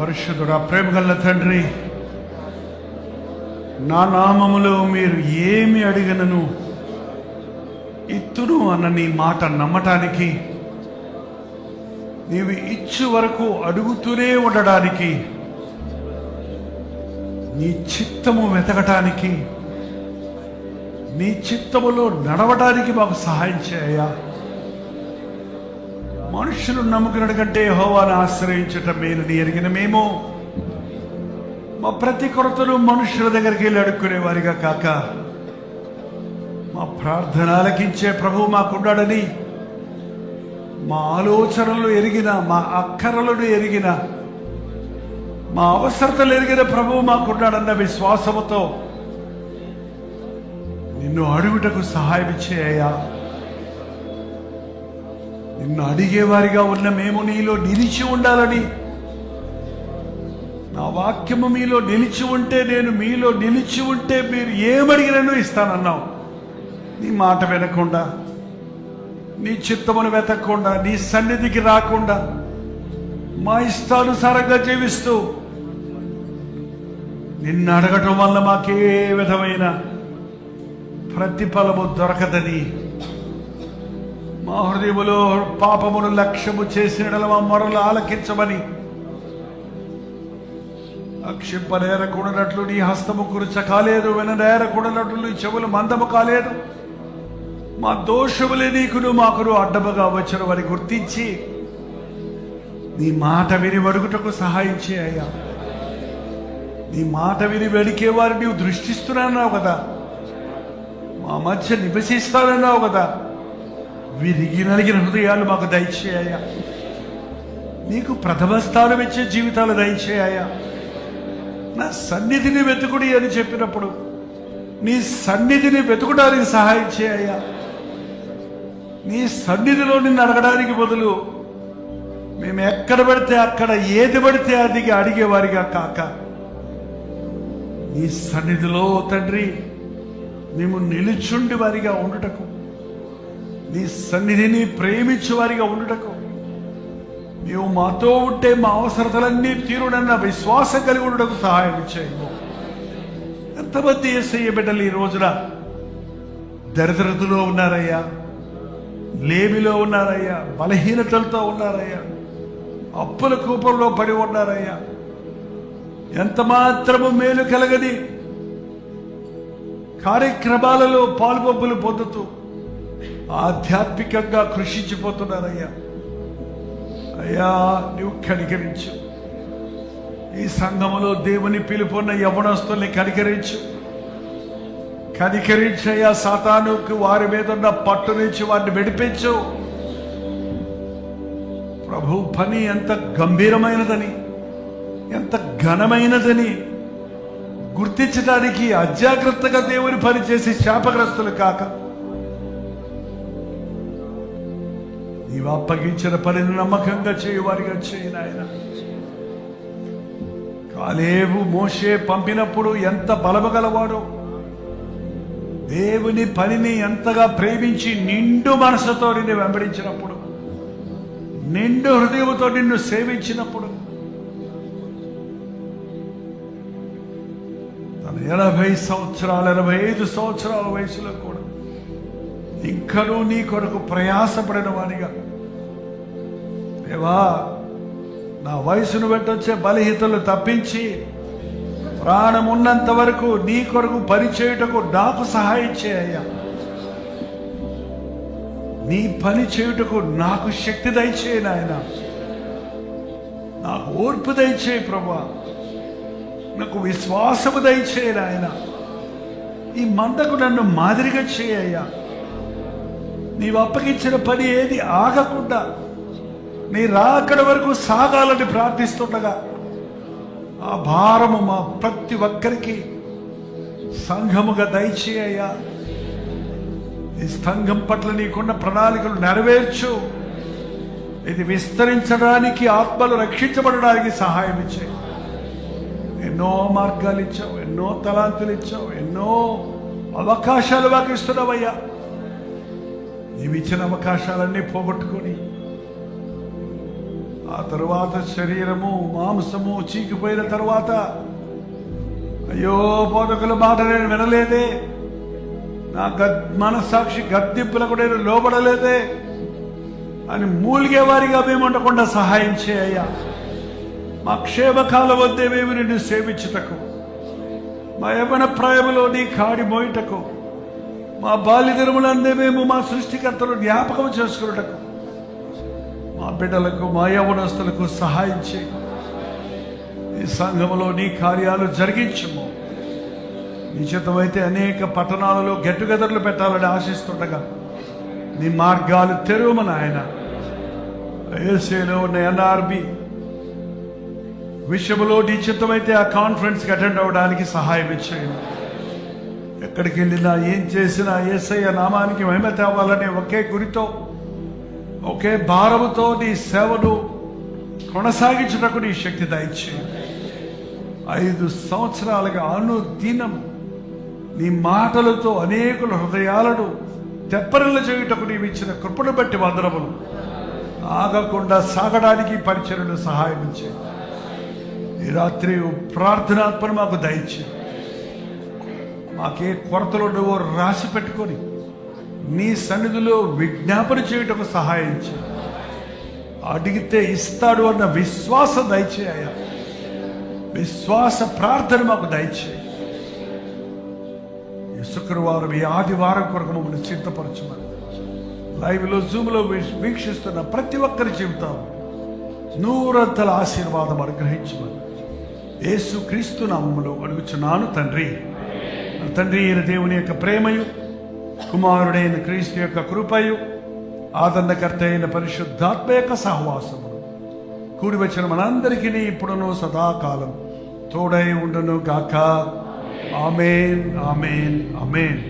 పరిశుద్ధుడా ప్రేమగల్ల తండ్రి నా నామములో మీరు ఏమి అడిగినను ఇత్తును అన్న నీ మాట నమ్మటానికి నీవు ఇచ్చు వరకు అడుగుతూనే ఉండడానికి నీ చిత్తము వెతకటానికి నీ చిత్తములో నడవడానికి మాకు సహాయం చేయ. మనుషులు నమ్ముకున్నట్టు కంటే హోవాను ఆశ్రయించటం మేలని ఎరిగిన మేము మా ప్రతి కొరతను మనుషుల దగ్గరికి వెళ్ళి అడుక్కునేవారిగా కాక మా ప్రార్థన ఆలకించే ప్రభువు మాకున్నాడని మా ఆలోచనలు ఎరిగిన మా అక్కరలను ఎరిగిన మా అవసరతలు ఎరిగిన ప్రభువు మాకున్నాడన్న విశ్వాసముతో నిన్ను అడుగుటకు సహాయం చేయ నిన్ను అడిగేవారిగా ఉన్న మేము నీలో నిలిచి ఉండాలని. నా వాక్యము మీలో నిలిచి ఉంటే నేను మీలో నిలిచి ఉంటే మీరు ఏమడిగినను ఇస్తానన్నావు. నీ మాట వినకుండా నీ చిత్తమును వెతకకుండా నీ సన్నిధికి రాకుండా మా ఇష్టానుసారంగా జీవిస్తూ నిన్ను అడగటం వల్ల మాకే విధమైన ప్రతిఫలము దొరకదని. మా హృదయములో పాపమును లక్ష్యము చేసిన మా మొరలు ఆలకించమని అక్షింపనేరకూడనట్లు నీ హస్తము కురుచ కాలేదు విననేరకూడనట్లు నీ చెవులు మందము కాలేదు. మా దోషములే నీకును మాకును అడ్డముగా వచ్చిన వారి గుర్తించి నీ మాట విని వడుగుటకు సహాయం చేయ్యా నీ మాట విని వెడికే వారిని నీవు దృష్టిస్తున్నావు కదా. మా మధ్య నివసిస్తానన్నావు కదా. విరిగి నలిగిన హృదయాలు మాకు దయచేయ నీకు ప్రథమ స్థానం ఇచ్చే జీవితాలు దయచేయ నా సన్నిధిని వెతుకుడి అని చెప్పినప్పుడు నీ సన్నిధిని వెతుకుడానికి సహాయం చేయ నీ సన్నిధిలో నిన్ను అడగడానికి బదులు మేము ఎక్కడ పడితే అక్కడ ఏది పడితే అది అడిగేవారిగా కాక నీ సన్నిధిలో తండ్రి మేము నిలుచుండి వారిగా ఉండటకు నీ సన్నిధిని ప్రేమించే వారిగా ఉండుటకు. నీవు మాతో ఉంటే మా అవసరతలన్నీ తీరునన్న విశ్వాసం కలిగి ఉండటకు సహాయం చేయము. ఎంతమంది ఏసయ్య బిడ్డలు ఈ రోజున దరిద్రతలో ఉన్నారయ్యా లేమిలో ఉన్నారయ్యా బలహీనతలతో ఉన్నారయ్యా అప్పుల కూపంలో పడి ఉన్నారయ్యా. ఎంత మాత్రము మేలు కలగని కార్యక్రమాలలో పాల్పొప్పులు పొందుతూ ఆధ్యాత్మికంగా కృషించిపోతున్నారయ్యా అయ్యా నువ్వు కనికరించు. ఈ సంఘములో దేవుని పిలుపున్న యవనస్తుల్ని కనికరించు. కనికరించయ్యా సాతానుకు వారి మీద ఉన్న పట్టు నుంచి వారిని విడిపించు. ప్రభు పని ఎంత గంభీరమైనదని ఎంత ఘనమైనదని గుర్తించడానికి అజాగ్రత్తగా దేవుని పని చేసి శాపగ్రస్తులు కాక నీవు అప్పగించిన పనిని నమ్మకంగా చేయవారిగా చేయి నాయన. కాలేవు మోషే పంపినప్పుడు ఎంత బలమగలవాడో దేవుని పనిని ఎంతగా ప్రేమించి నిండు మనసుతో నిన్ను వెంబడించినప్పుడు నిండు హృదయముతో నిన్ను సేవించినప్పుడు తన ఎనభై సంవత్సరాలు ఎనభై ఐదు సంవత్సరాల వయసులో కూడా ఇంకనూ నీ కొరకు ప్రయాసపడిన వానిగా. దేవా నా వయసును పెట్టొచ్చే బలహీతలు తప్పించి ప్రాణం ఉన్నంత వరకు నీ కొరకు పనిచేయుటకు నాకు సహాయం చేయ్యా. నీ పని చేయుటకు నాకు శక్తి దయచేయి నాయన. నాకు ఓర్పు దయచేయి ప్రభా. నాకు విశ్వాసము దయచేయి నాయన. ఈ మందకు నన్ను మాదిరిగా చేయ్యా నీవు అప్పగించిన పని ఏది ఆగకుండా నీ రాకడ వరకు సాగాలని ప్రార్థిస్తుండగా ఆ భారము మా ప్రతి ఒక్కరికి సంఘముగా దయచేయ్యా ఈ సంఘం పట్ల నీకున్న ప్రణాళికలు నెరవేర్చు. ఇది విస్తరించడానికి ఆత్మలు రక్షించబడడానికి సహాయం ఇచ్చాయి ఎన్నో మార్గాలు ఇచ్చావు ఎన్నో తలాంతులు ఇచ్చావు ఎన్నో అవకాశాలు వాకిస్తున్నావయ్యా నీవు ఇచ్చిన అవకాశాలన్నీ పోగొట్టుకొని ఆ తరువాత శరీరము మాంసము చీకిపోయిన తరువాత అయ్యో బోధకుల మాట నేను వినలేదే. నా గద్ మనస్సాక్షి గద్దెంపులకు నేను లోబడలేదే అని మూలిగే వారిగా మేము ఉండకుండా సహాయం చేయ్యా మా క్షేమకాల వద్దే మేము నిన్ను సేవించుటకు మా యవన ప్రాయములో నీ కాడి మోయిటకు మా బాల్యదినములందే మేము మా సృష్టికర్తలు జ్ఞాపకం చేసుకున్నటకు మా బిడ్డలకు మా యవనస్తులకు సహాయం చేయి. ఈ సంఘములో నీ కార్యాలు జరిగించము. నిశ్చితమైతే అనేక పట్టణాలలో గెట్టుగెదర్లు పెట్టాలని ఆశిస్తుండగా నీ మార్గాలు తెరువమని ఆయన ఏసీలో ఉన్న ఎన్ఆర్బి విషయంలో నీ ఆ కాన్ఫరెన్స్కి అటెండ్ అవ్వడానికి సహాయం ఇచ్చేయండి ఎక్కడికి వెళ్ళినా ఏం చేసినా ఏసయ్య నామానికి మహిమ తేవాలనే ఒకే గురితో ఒకే భారముతో నీ సేవను కొనసాగించుటకు నీ శక్తి దయచేయండి ఐదు సంవత్సరాలుగా అనుదినం నీ మాటలతో అనేకుల హృదయాలను తెప్పరిల్లు చేయుటకు నీవు ఇచ్చిన కృపను బట్టి వందరములు ఆగకుండా సాగడానికి పరిచయను సహాయం చేయి. ఈ రాత్రి ప్రార్థనాత్మను మాకు దయచేయి. మాకే కొరతలు ఉండవో రాసి పెట్టుకొని నీ సన్నిధిలో విజ్ఞాపన చేయుటకు సహాయం అడిగితే ఇస్తాడు అన్న విశ్వాస దయచేయ విశ్వాస ప్రార్థన మాకు దయచేయి. ఈ శుక్రవారం ఈ ఆదివారం కొరకు మమ్మల్ని సిద్ధపరచమని లైవ్లో జూమ్లో వీక్షిస్తున్న ప్రతి ఒక్కరి జీవితం నూరంతల ఆశీర్వాదం అనుగ్రహించమని యేసు క్రీస్తు నామములో అడుగుచున్నాను తండ్రి. తండ్రి అయిన దేవుని యొక్క ప్రేమయు కుమారుడైన క్రీస్తు యొక్క కృపయు ఆదరణకర్త అయిన పరిశుద్ధాత్మ యొక్క సహవాసము కూడి వచ్చిన మనందరికీ ఇప్పుడును సదాకాలం తోడై ఉండును గాక. Amen amen amen.